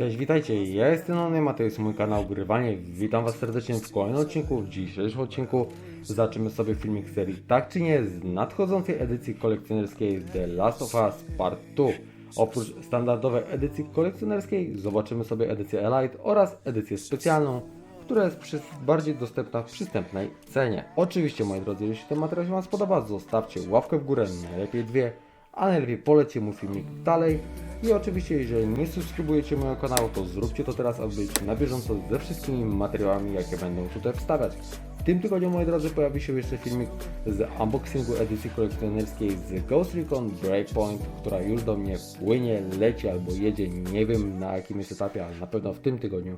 Cześć, witajcie, ja jestem Onym, a to jest mój kanał Grywanie. Witam was serdecznie w kolejnym odcinku. W dzisiejszym odcinku zaczniemy sobie filmik serii Tak czy Nie z nadchodzącej edycji kolekcjonerskiej The Last of Us Part 2. Oprócz standardowej edycji kolekcjonerskiej zobaczymy sobie edycję Elite oraz edycję specjalną, która jest bardziej dostępna w przystępnej cenie. Oczywiście moi drodzy, jeśli ten materiał się wam spodoba, zostawcie łapkę w górę, najlepiej dwie, a najlepiej polecie mój filmik dalej. I oczywiście, jeżeli nie subskrybujecie mojego kanału, to zróbcie to teraz, aby być na bieżąco ze wszystkimi materiałami, jakie będę tutaj wstawiać. W tym tygodniu, moi drodzy, pojawi się jeszcze filmik z unboxingu edycji kolekcjonerskiej z Ghost Recon Breakpoint, która już do mnie płynie, leci albo jedzie, nie wiem na jakim jest etapie, ale na pewno w tym tygodniu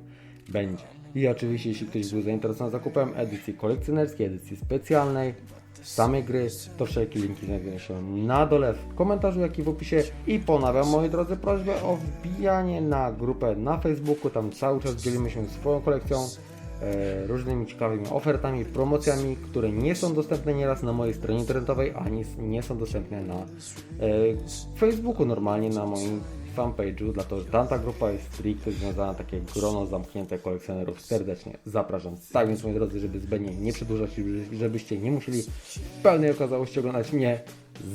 będzie. I oczywiście, jeśli ktoś był zainteresowany zakupem edycji kolekcjonerskiej, edycji specjalnej, samej gry, to wszelkie linki znajdują się na dole w komentarzu, jak i w opisie. I ponawiam, moi drodzy, prośbę o wbijanie na grupę na Facebooku. Tam cały czas dzielimy się swoją kolekcją, e, różnymi ciekawymi ofertami, promocjami, które nie są dostępne nieraz na mojej stronie internetowej, ani nie są dostępne na e, Facebooku normalnie, na moim fanpage'u, dlatego że tamta grupa jest stricte związana takie grono zamknięte kolekcjonerów. Serdecznie zapraszam. Tak więc moi drodzy, żeby zbędnie nie przedłużać, żeby- żebyście nie musieli w pełnej okazałości oglądać mnie,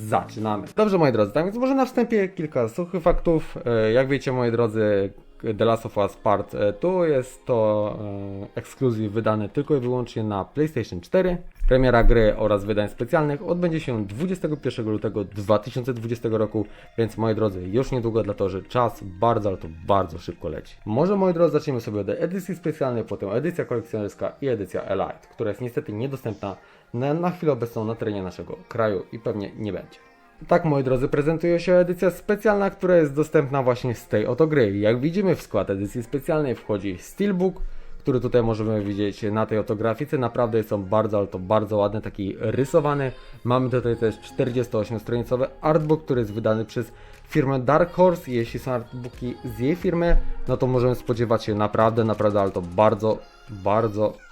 zaczynamy. Dobrze moi drodzy, tak więc może na wstępie kilka suchych faktów. E, Jak wiecie moi drodzy, The Last of Us Part e, tu jest to e, ekskluzyw wydany tylko i wyłącznie na PlayStation 4. Premiera gry oraz wydań specjalnych odbędzie się 21 lutego 2020 roku, więc moi drodzy, już niedługo, dlatego że czas bardzo, ale to bardzo szybko leci. Może moi drodzy, zaczniemy sobie od edycji specjalnej, potem edycja kolekcjonerska i edycja Elite, która jest niestety niedostępna na, na chwilę obecną na terenie naszego kraju i pewnie nie będzie. Tak, moi drodzy, prezentuje się edycja specjalna, która jest dostępna właśnie z tej oto gry. Jak widzimy w skład edycji specjalnej wchodzi Steelbook, który tutaj możemy widzieć na tej oto grafice. Naprawdę jest on bardzo, ale to bardzo ładny, taki rysowany. Mamy tutaj też 48-stronicowy artbook, który jest wydany przez firmę Dark Horse. Jeśli są artbooki z jej firmy, no to możemy spodziewać się naprawdę, naprawdę, ale to bardzo, bardzo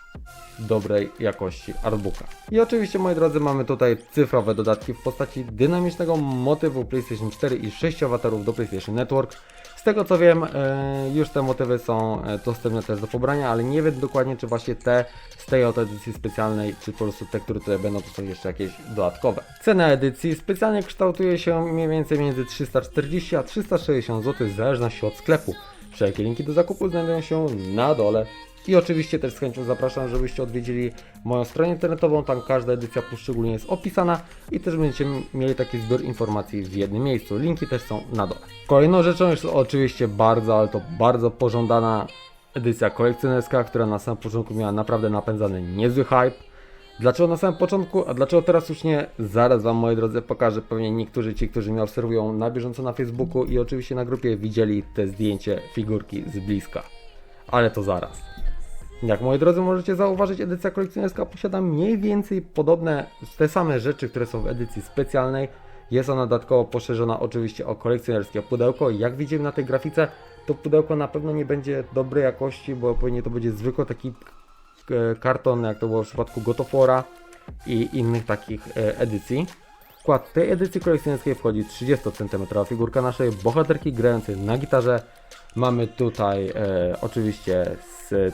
dobrej jakości artbooka. I oczywiście, moi drodzy, mamy tutaj cyfrowe dodatki w postaci dynamicznego motywu PlayStation 4 i 6 awatarów do PlayStation Network. Z tego co wiem, e, już te motywy są e, dostępne też do pobrania, ale nie wiem dokładnie, czy właśnie te z tej oto edycji specjalnej, czy po prostu te, które tutaj będą, to są jeszcze jakieś dodatkowe. Cena edycji specjalnie kształtuje się mniej więcej między 340 a 360 zł, w zależności od sklepu. Wszelkie linki do zakupu znajdują się na dole. I oczywiście też z chęcią zapraszam, żebyście odwiedzili moją stronę internetową, tam każda edycja poszczególnie jest opisana i też będziecie mieli taki zbiór informacji w jednym miejscu. Linki też są na dole. Kolejną rzeczą jest oczywiście bardzo, ale to bardzo pożądana edycja kolekcjonerska, która na samym początku miała naprawdę napędzany niezły hype. Dlaczego na samym początku, a dlaczego teraz już nie? Zaraz Wam, moi drodzy, pokażę. Pewnie niektórzy ci, którzy mnie obserwują na bieżąco na Facebooku i oczywiście na grupie widzieli te zdjęcie figurki z bliska. Ale to zaraz. Jak moi drodzy możecie zauważyć, edycja kolekcjonerska posiada mniej więcej podobne, te same rzeczy, które są w edycji specjalnej. Jest ona dodatkowo poszerzona oczywiście o kolekcjonerskie pudełko. Jak widzimy na tej grafice, to pudełko na pewno nie będzie dobrej jakości, bo pewnie to będzie zwykły taki e, karton, jak to było w przypadku Gotofora i innych takich e, edycji. W skład tej edycji kolekcjonerskiej wchodzi 30 cm figurka naszej bohaterki grającej na gitarze. Mamy tutaj e, oczywiście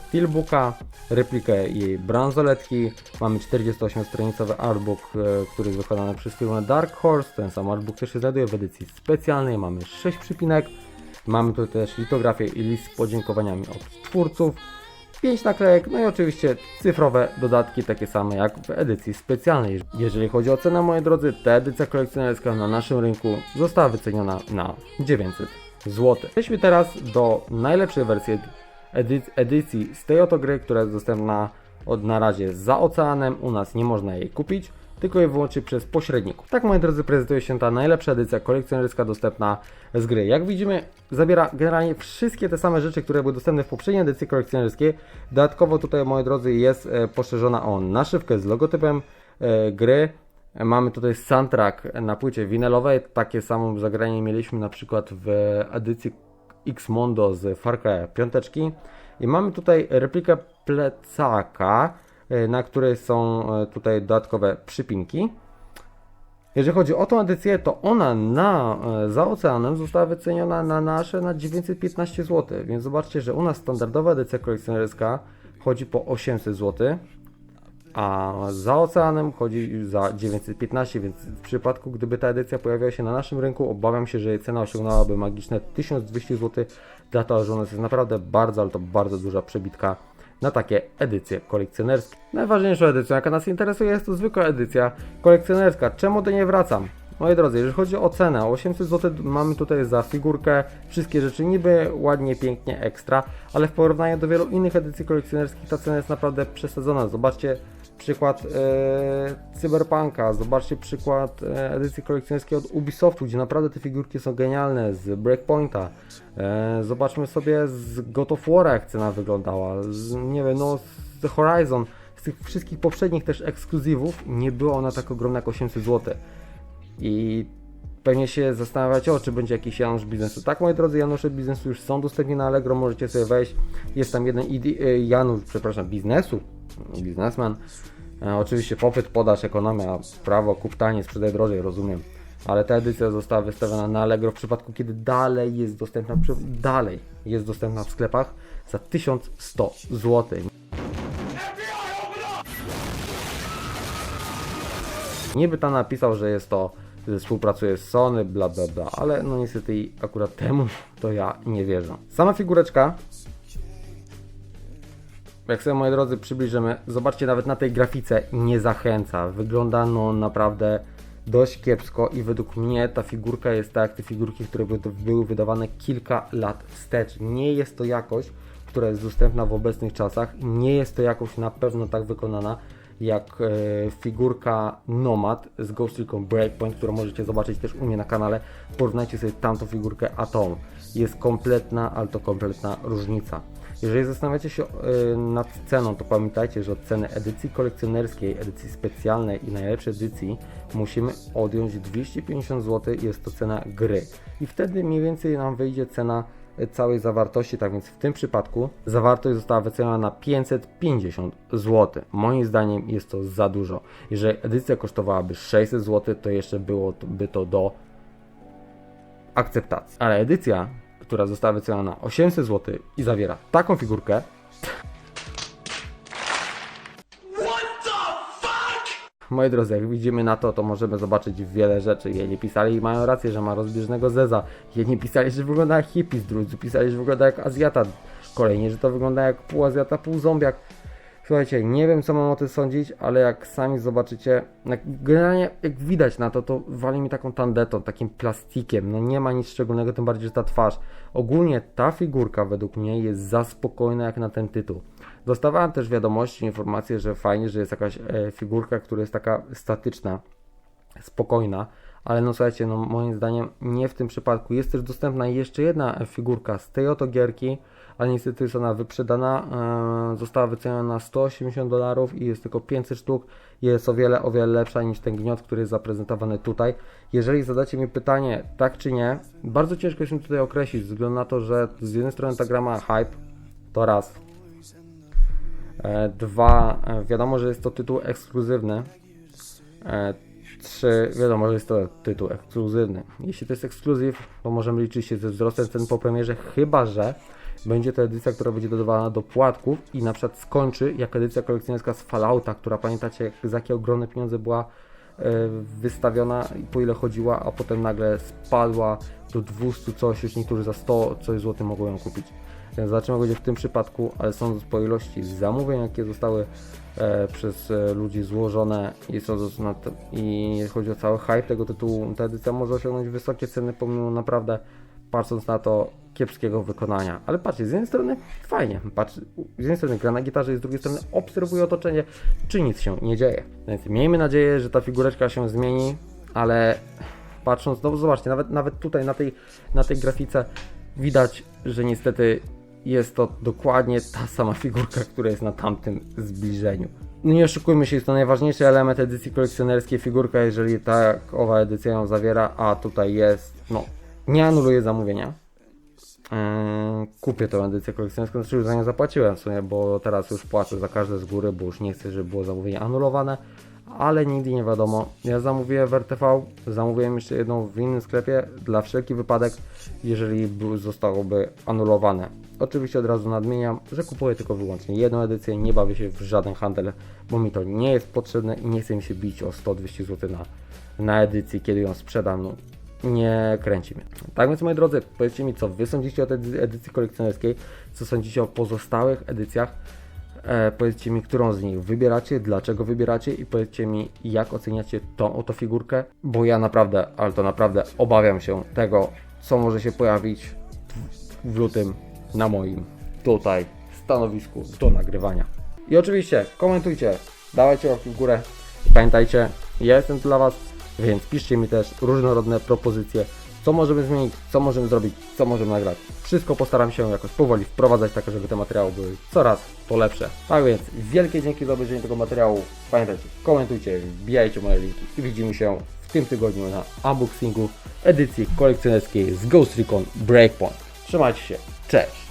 Steelbooka, replikę jej bransoletki. Mamy 48-stronicowy artbook, e, który jest wykonany przez firmę Dark Horse. Ten sam artbook też się znajduje w edycji specjalnej. Mamy 6 przypinek. Mamy tu też litografię i list z podziękowaniami od twórców. 5 naklejek, no i oczywiście cyfrowe dodatki, takie same jak w edycji specjalnej. Jeżeli chodzi o cenę, moi drodzy, ta edycja kolekcjonerska na naszym rynku została wyceniona na 900 zł. Przejdźmy teraz do najlepszej wersji edy- edycji z tej oto gry, która jest dostępna od na razie za oceanem. U nas nie można jej kupić, tylko i wyłącznie przez pośredników. Tak, moi drodzy, prezentuje się ta najlepsza edycja kolekcjonerska dostępna z gry. Jak widzimy, zawiera generalnie wszystkie te same rzeczy, które były dostępne w poprzedniej edycji kolekcjonerskiej. Dodatkowo tutaj, moi drodzy, jest e, poszerzona o naszywkę z logotypem e, gry. Mamy tutaj soundtrack na płycie winylowej. Takie samo zagranie mieliśmy na przykład w edycji X-Mondo z Far Cry 5. I mamy tutaj replikę plecaka, e, na której są e, tutaj dodatkowe przypinki. Jeżeli chodzi o tą edycję, to ona na, e, za oceanem została wyceniona na nasze na 915 zł, więc zobaczcie, że u nas standardowa edycja kolekcjonerska chodzi po 800 zł, a za oceanem chodzi za 915, więc w przypadku gdyby ta edycja pojawiła się na naszym rynku, obawiam się, że jej cena osiągnęłaby magiczne 1200 zł, dlatego że u nas jest naprawdę bardzo, ale to bardzo duża przebitka na takie edycje kolekcjonerskie. Najważniejszą edycją, jaka nas interesuje, jest to zwykła edycja kolekcjonerska. Czemu do niej wracam? Moi drodzy, jeżeli chodzi o cenę, 800 zł mamy tutaj za figurkę, wszystkie rzeczy niby ładnie, pięknie, ekstra, ale w porównaniu do wielu innych edycji kolekcjonerskich ta cena jest naprawdę przesadzona. Zobaczcie przykład e, Cyberpunka, zobaczcie przykład e, edycji kolekcjonerskiej od Ubisoftu, gdzie naprawdę te figurki są genialne, z Breakpointa. E, zobaczmy sobie z God of War jak cena wyglądała, z, nie wiem, no z Horizon, z tych wszystkich poprzednich też ekskluzywów nie była ona tak ogromna jak 800 zł. I pewnie się zastanawiacie, o czy będzie jakiś Janusz biznesu. Tak, moi drodzy, Janusze biznesu już są dostępni na Allegro, możecie sobie wejść. Jest tam jeden ID, e, Janusz, przepraszam, biznesu, biznesmen. E, oczywiście popyt, podaż, ekonomia, prawo, kup taniej, sprzedaj drożej, rozumiem. Ale ta edycja została wystawiona na Allegro w przypadku, kiedy dalej jest dostępna, dalej jest dostępna w sklepach za 1100 zł. Niby tam napisał, że jest to, że współpracuje z Sony, bla bla bla, ale no niestety akurat temu to ja nie wierzę. Sama figureczka, jak sobie moi drodzy przybliżymy, zobaczcie nawet na tej grafice nie zachęca. Wygląda no naprawdę dość kiepsko i według mnie ta figurka jest tak jak te figurki, które by, były wydawane kilka lat wstecz. Nie jest to jakość, która jest dostępna w obecnych czasach. Nie jest to jakość na pewno tak wykonana jak e, figurka Nomad z Ghost Recon Breakpoint, którą możecie zobaczyć też u mnie na kanale. Porównajcie sobie tamtą figurkę a tą. Jest kompletna, ale to kompletna różnica. Jeżeli zastanawiacie się e, nad ceną, to pamiętajcie, że od ceny edycji kolekcjonerskiej, edycji specjalnej i najlepszej edycji musimy odjąć 250 zł, jest to cena gry. I wtedy mniej więcej nam wyjdzie cena e, całej zawartości, tak więc w tym przypadku zawartość została wyceniona na 550 zł. Moim zdaniem jest to za dużo. Jeżeli edycja kosztowałaby 600 zł, to jeszcze byłoby to do akceptacji. Ale edycja, która została wyceniona na 800 zł i zawiera taką figurkę, Moi drodzy, jak widzimy na to, to możemy zobaczyć wiele rzeczy. Jedni pisali i mają rację, że ma rozbieżnego zeza. Jedni pisali, że wygląda jak hippies, drudzy pisali, że wygląda jak Azjata. Kolejni, że to wygląda jak pół Azjata, pół zombiak. Słuchajcie, nie wiem co mam o tym sądzić, ale jak sami zobaczycie, jak generalnie jak widać na to, to wali mi taką tandetą, takim plastikiem, no nie ma nic szczególnego, tym bardziej, że ta twarz. Ogólnie ta figurka według mnie jest za spokojna jak na ten tytuł. Dostawałem też wiadomości, informacje, że fajnie, że jest jakaś e, figurka, która jest taka statyczna, spokojna, ale no słuchajcie, no moim zdaniem nie w tym przypadku. Jest też dostępna jeszcze jedna e, figurka z tej oto gierki, ale niestety jest ona wyprzedana, e, została wyceniona na 180 dolarów i jest tylko 500 sztuk. Jest o wiele, o wiele lepsza niż ten gniot, który jest zaprezentowany tutaj. Jeżeli zadacie mi pytanie, tak czy nie, bardzo ciężko się tutaj określić, ze względu na to, że z jednej strony ta gra ma hype, to raz, E, Dwa, e, wiadomo, że jest to tytuł ekskluzywny. Trzy, wiadomo, że jest to tytuł ekskluzywny. Jeśli to jest ekskluzyw, to możemy liczyć się ze wzrostem cen po premierze, chyba że będzie to edycja, która będzie dodawana do płatków i na przykład skończy jak edycja kolekcjonerska z Fallouta, która pamiętacie, za jakie ogromne pieniądze była e, wystawiona i po ile chodziła, a potem nagle spadła do 200 coś, już niektórzy za 100 coś złotych mogą ją kupić. Więc zobaczymy, będzie w tym przypadku, ale sądząc po ilości zamówień, jakie zostały e, przez e, ludzi złożone i sądząc na to, i chodzi o cały hype tego tytułu, ta edycja może osiągnąć wysokie ceny pomimo naprawdę, patrząc na to, kiepskiego wykonania. Ale patrzcie, z jednej strony fajnie, patrz, z jednej strony gra na gitarze, z drugiej strony obserwuje otoczenie, czy nic się nie dzieje. Więc miejmy nadzieję, że ta figureczka się zmieni, ale patrząc, no zobaczcie, nawet, nawet tutaj na tej, na tej grafice widać, że niestety jest to dokładnie ta sama figurka, która jest na tamtym zbliżeniu. No nie oszukujmy się, jest to najważniejszy element edycji kolekcjonerskiej figurka, jeżeli tak owa edycja ją zawiera, a tutaj jest, no, nie anuluje zamówienia. Eee, kupię tę edycję kolekcjonerską, znaczy już za nią zapłaciłem w sumie, bo teraz już płacę za każde z góry, bo już nie chcę, żeby było zamówienie anulowane, ale nigdy nie wiadomo. Ja zamówiłem w RTV, zamówiłem jeszcze jedną w innym sklepie dla wszelki wypadek, jeżeli by- zostałoby anulowane. Oczywiście od razu nadmieniam, że kupuję tylko wyłącznie jedną edycję, nie bawię się w żaden handel, bo mi to nie jest potrzebne i nie chce mi się bić o 100-200 zł na, na edycji, kiedy ją sprzedam. No, nie kręci mnie. Tak więc moi drodzy, powiedzcie mi co wy sądzicie o tej edy- edycji kolekcjonerskiej, co sądzicie o pozostałych edycjach. E, powiedzcie mi, którą z nich wybieracie, dlaczego wybieracie i powiedzcie mi, jak oceniacie tą oto figurkę, bo ja naprawdę, ale to naprawdę obawiam się tego, co może się pojawić w lutym na moim tutaj stanowisku do nagrywania. I oczywiście komentujcie, dawajcie łapki w górę. Pamiętajcie, ja jestem tu dla Was, więc piszcie mi też różnorodne propozycje, co możemy zmienić, co możemy zrobić, co możemy nagrać. Wszystko postaram się jakoś powoli wprowadzać, tak żeby te materiały były coraz to lepsze. Tak więc wielkie dzięki za obejrzenie tego materiału. Pamiętajcie, komentujcie, wbijajcie moje linki i widzimy się w tym tygodniu na unboxingu edycji kolekcjonerskiej z Ghost Recon Breakpoint. Trzymajcie się, cześć!